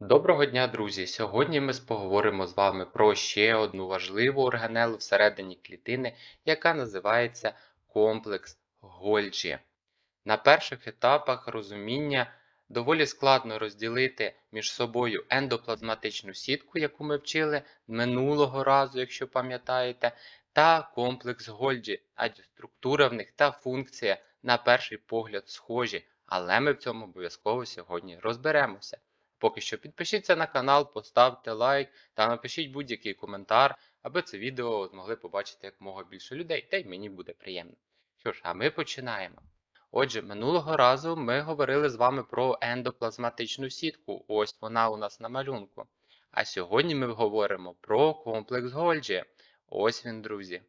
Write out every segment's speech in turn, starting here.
Доброго дня, друзі! Сьогодні ми поговоримо з вами про ще одну важливу органелу всередині клітини, яка називається комплекс Гольджі. На перших етапах розуміння доволі складно розділити між собою ендоплазматичну сітку, яку ми вчили минулого разу, якщо пам'ятаєте, та комплекс Гольджі, адже структура в них та функція на перший погляд схожі, але ми в цьому обов'язково сьогодні розберемося. Поки що підпишіться на канал, поставте лайк та напишіть будь-який коментар, аби це відео змогли побачити якомога більше людей, та й мені буде приємно. Що ж, а ми починаємо. Отже, минулого разу ми говорили з вами про ендоплазматичну сітку. Ось вона у нас на малюнку. А сьогодні ми говоримо про комплекс Гольджі. Ось він, друзі.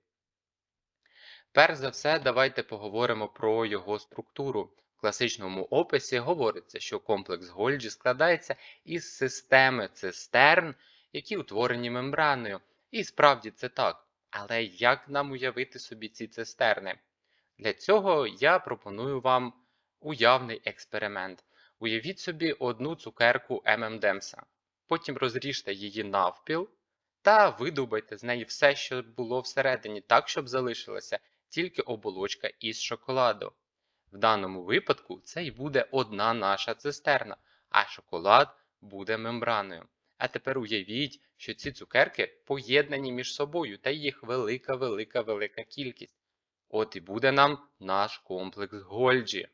Перш за все, давайте поговоримо про його структуру. В класичному описі говориться, що комплекс Гольджі складається із системи цистерн, які утворені мембраною. І справді це так. Але як нам уявити собі ці цистерни? Для цього я пропоную вам уявний експеримент. Уявіть собі одну цукерку ММДемса. Потім розріжте її навпіл та видубайте з неї все, що було всередині, так, щоб залишилася тільки оболочка із шоколаду. В даному випадку це й буде одна наша цистерна, а шоколад буде мембраною. А тепер уявіть, що ці цукерки поєднані між собою та їх велика-велика-велика кількість. От і буде нам наш комплекс Гольджі.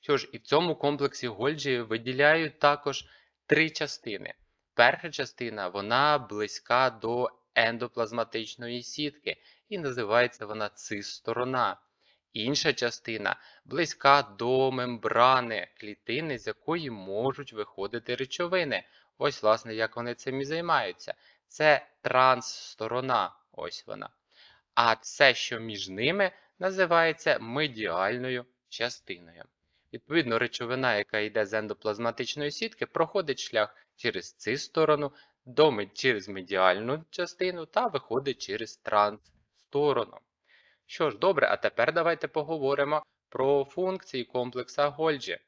Що ж, і в цьому комплексі Гольджі виділяють також три частини. Перша частина вона близька до ендоплазматичної сітки, і називається вона цис-сторона. Інша частина близька до мембрани клітини, з якої можуть виходити речовини. Ось, власне, як вони цим і займаються. Це транссторона, ось вона. А все, що між ними, називається медіальною частиною. Відповідно, речовина, яка йде з ендоплазматичної сітки, проходить шлях через цю сторону, до, через медіальну частину та виходить через транссторону. Що ж, добре, а тепер давайте поговоримо про функції комплекса Гольджі.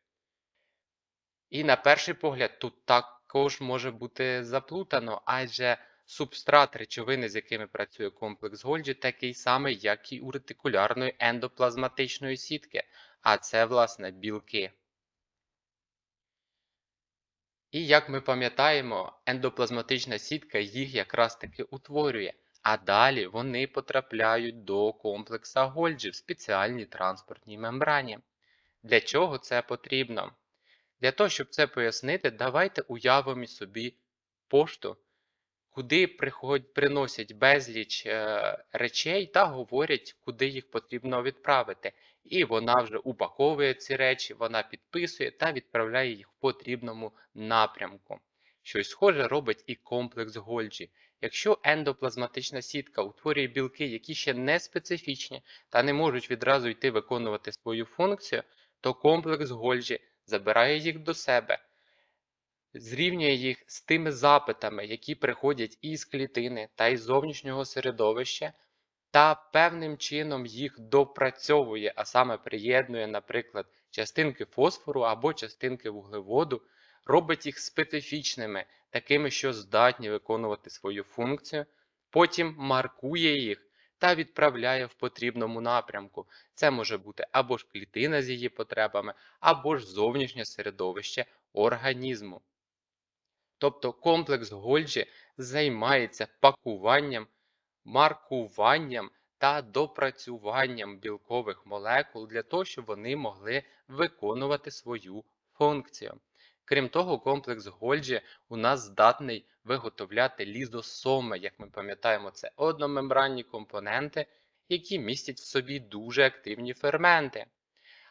І на перший погляд, тут також може бути заплутано, адже субстрат речовини, з якими працює комплекс Гольджі, такий самий, як і у ретикулярної ендоплазматичної сітки, а це, власне, білки. І як ми пам'ятаємо, ендоплазматична сітка їх якраз таки утворює. А далі вони потрапляють до комплекса Гольджі в спеціальній транспортній мембрані. Для чого це потрібно? Для того, щоб це пояснити, давайте уявимо собі пошту, куди приходять, приносять безліч е, речей та говорять, куди їх потрібно відправити. І вона вже упаковує ці речі, вона підписує та відправляє їх в потрібному напрямку. Щось схоже робить і комплекс Гольджі. Якщо ендоплазматична сітка утворює білки, які ще не специфічні та не можуть відразу йти виконувати свою функцію, то комплекс Гольджі забирає їх до себе, зрівнює їх з тими запитами, які приходять із клітини та із зовнішнього середовища, та певним чином їх допрацьовує, а саме приєднує, наприклад, частинки фосфору або частинки вуглеводу, робить їх специфічними, такими, що здатні виконувати свою функцію, потім маркує їх та відправляє в потрібному напрямку. Це може бути або ж клітина з її потребами, або ж зовнішнє середовище організму. Тобто комплекс Гольджі займається пакуванням, маркуванням та допрацюванням білкових молекул для того, щоб вони могли виконувати свою функцію. Крім того, комплекс Гольджі у нас здатний виготовляти лізосоми, як ми пам'ятаємо, це одномембранні компоненти, які містять в собі дуже активні ферменти.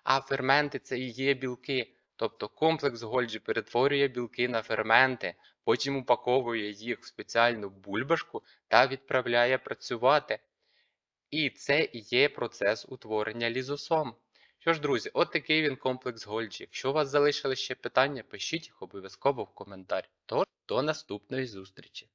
А ферменти це і є білки. Тобто комплекс Гольджі перетворює білки на ферменти, потім упаковує їх в спеціальну бульбашку та відправляє працювати. І це і є процес утворення лізосом. Що ж, друзі, от такий він комплекс Гольджі. Якщо у вас залишили ще питання, пишіть їх обов'язково в коментарі. Тож, до наступної зустрічі!